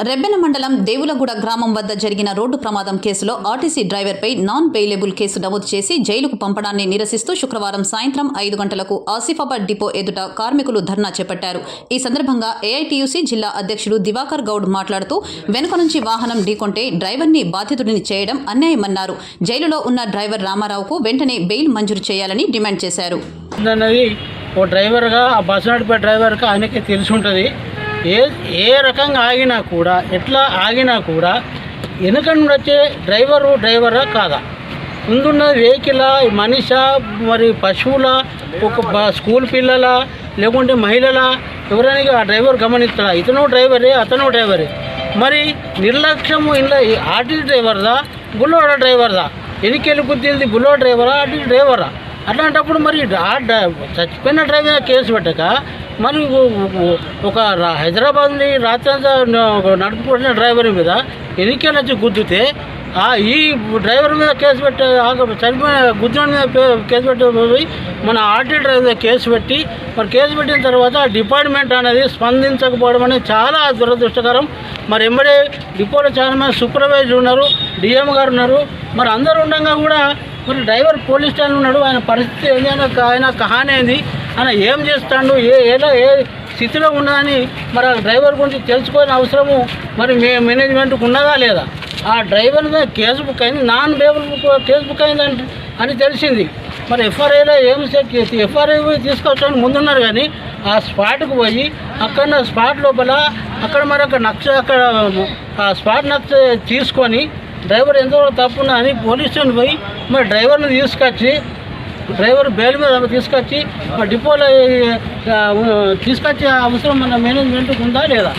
రెబ్బెన మండలం దేవులగూడ గ్రామం వద్ద జరిగిన రోడ్డు ప్రమాదం కేసులో ఆర్టీసీ డ్రైవర్పై నాన్ బెయిలబుల్ కేసు నమోదు చేసి జైలుకు పంపడాన్ని నిరసిస్తూ శుక్రవారం సాయంత్రం ఐదు గంటలకు ఆసిఫాబాద్ డిపో ఎదుట కార్మికులు ధర్నా చేపట్టారు. ఈ సందర్భంగా ఏఐటీయూసీ జిల్లా అధ్యక్షుడు దివాకర్ గౌడ్ మాట్లాడుతూ వెనుక నుంచి వాహనం ఢీకొంటే డ్రైవర్ని బాధితుడిని చేయడం అన్యాయమన్నారు. జైలులో ఉన్న డ్రైవర్ రామారావుకు వెంటనే బెయిల్ మంజూరు చేయాలని డిమాండ్ చేశారు. ఓ డ్రైవర్గా ఆ బస్సు నడిపే డ్రైవర్గా ఆయనకి తెలిసి ఉంటుంది. ఏ ఏ రకంగా ఆగినా కూడా ఎట్లా ఆగినా కూడా వెనుక నుండి వచ్చే డ్రైవరు డ్రైవరా కాదా? ముందున్న వెహికల్ మనిష మరి పశువుల ఒక స్కూల్ పిల్లల లేకుంటే మహిళల? ఎవరైనా ఆ డ్రైవర్ గమనిస్తాడా? ఇతను డ్రైవరే అతను డ్రైవరే. మరి నిర్లక్ష్యము ఇలా ఆర్టీ డ్రైవర్దా? బుల్లోడ డ్రైవర్దా? ఎనికెళ్ళి గుద్దింది బుల్లో డ్రైవరా ఆర్టీ డ్రైవరా అట్లాంటప్పుడు మరి ఆ డ్రై- చచ్చిపోయిన డ్రైవర్ కేసు పెట్టక మనం ఒక హైదరాబాద్ నుండి రాత్రి అంతా నడుపుకుంటున్న డ్రైవర్ మీద ఎన్నికలు వచ్చి గుద్దితే ఆ ఈ డ్రైవర్ మీద కేసు పెట్టే చనిపోయిన గుద్దిన మీద పే- కేసు పెట్టి పోయి మన ఆర్టీ డ్రైవర్ మీద కేసు పెట్టి మరి కేసు పెట్టిన తర్వాత ఆ డిపార్ట్మెంట్ అనేది స్పందించకపోవడం అనేది చాలా దురదృష్టకరం. మరి ఎంబడే డిపోలో చాలా మంది సూపర్వైజర్ ఉన్నారు డిఎం గారు ఉన్నారు. మరి అందరు ఉండగా కూడా మరి డ్రైవర్ పోలీస్ స్టేషన్ ఉన్నాడు ఆయన పరిస్థితి ఏంది ఆయన ఆయన కహానేది ఆయన ఏం చేస్తాడు? ఏ ఎలా ఏ స్థితిలో ఉన్నదని మరి ఆ డ్రైవర్ గురించి తెలుసుకోవాల్సిన అవసరము మరి మే మేనేజ్మెంట్కి ఉన్నదా లేదా? ఆ డ్రైవర్ మీద కేసు బుక్ అయింది non bailable book case book అయిందంటే అని తెలిసింది. మరి ఎఫ్ఆర్ఐలో ఏం ఎఫ్ఆర్ఐ తీసుకొచ్చడానికి ముందున్నారు కానీ ఆ స్పాట్కు పోయి అక్కడ స్పాట్ లోపల అక్కడ మరి అక్కడ నక్ష అక్కడ ఆ స్పాట్ నక్ష తీసుకొని డ్రైవర్ ఎంతో తప్పున్నా అని పోలీస్ స్టేషన్ పోయి మరి డ్రైవర్ని తీసుకొచ్చి డ్రైవర్ బెయిల్ మీద తీసుకొచ్చి డిపోలో తీసుకొచ్చే అవసరం మన మేనేజ్మెంట్కి ఉందా లేదా?